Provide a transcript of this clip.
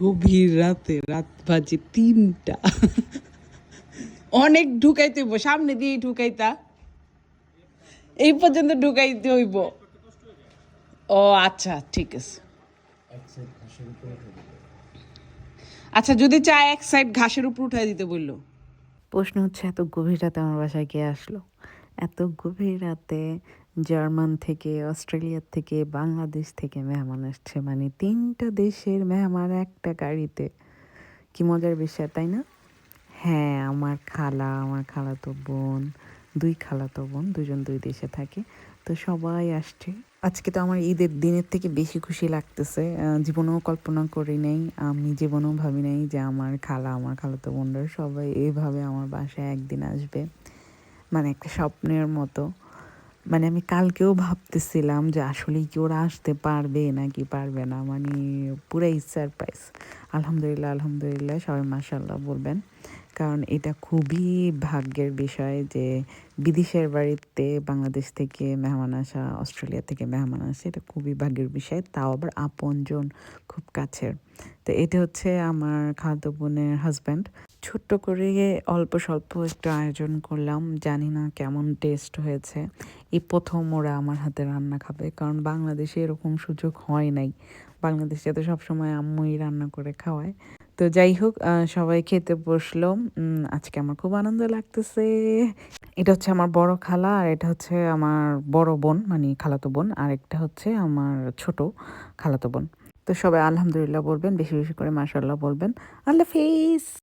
গভীর রাতে রাত বাজে তিনটা। অনেক ঢুকাইতে হইব, সামনে দিয়ে ঢুকাইতা। এই পর্যন্ত ঢুকাইতে হইব। ও আচ্ছা ঠিক আছে। আচ্ছা যদি চায় এক সাইড ঘাসের উপর উঠাই দিতে বলল। প্রশ্ন হচ্ছে, এত গভীর রাতে আমার বাসায় কে আসলো? এত গভীর রাতে জার্মান থেকে অস্ট্রেলিয়ার থেকে, বাংলাদেশ থেকে মেহমান আসছে। মানে তিনটা দেশের মেহমান একটা গাড়িতে। কি মজার বিষয়, তাই না? হ্যাঁ আমার খালা, আমার খালাতো বোন, দুই খালাতো বোন, দুজন দুই দেশে থাকে। তো সবাই আসছে। আজকে তো আমার ঈদের দিনের থেকে বেশি খুশি লাগতেছে। জীবনেও কল্পনা করি নাই, আমি জীবনেও ভাবি নাই যে আমার খালা, আমার খালাতো বোনরা সবাই এইভাবে আমার বাসায় একদিন আসবে। মানে একটা স্বপ্নের মতো। মানে আমি কালকেও ভাবতেছিলাম যে আসলেই কি ওরা আসতে পারবে নাকি পারবে না মানে পুরাই সারপ্রাইজ আলহামদুলিল্লাহ আলহামদুলিল্লাহ, সবাই মাসাল্লাহ বলবেন। কারণ এটা খুবই ভাগ্যের বিষয় যে বিদেশের বাড়িতে বাংলাদেশ থেকে মেহমান আসা, অস্ট্রেলিয়া থেকে মেহমান আসা, এটা খুবই ভাগ্যের বিষয়। তাও আবার আপনজন খুব কাছের। তো এটা হচ্ছে আমার খাদ্য বোনের হাজব্যান্ড ছোট্ট করে অল্প স্বল্প একটু আয়োজন করলাম। জানি না কেমন টেস্ট হয়েছে। এই প্রথম ওরা আমার হাতে রান্না খাবে। কারণ বাংলাদেশে এরকম সুযোগ হয় নাই। বাংলাদেশে তো সবসময় আম্মুই রান্না করে খাওয়ায়। তো যাই হোক সবাই খেতে বসল। আজকে আমার খুব আনন্দ লাগতেছে। এটা হচ্ছে আমার বড় খালা, আর এটা হচ্ছে আমার বড় বোন মানে খালাতো বোন, আর একটা হচ্ছে আমার ছোট খালাতো বোন। তো সবাই আলহামদুলিল্লাহ বলবেন, বেশি বেশি করে মাশাল্লাহ বলবেন। আল্লাহ হাফিজ!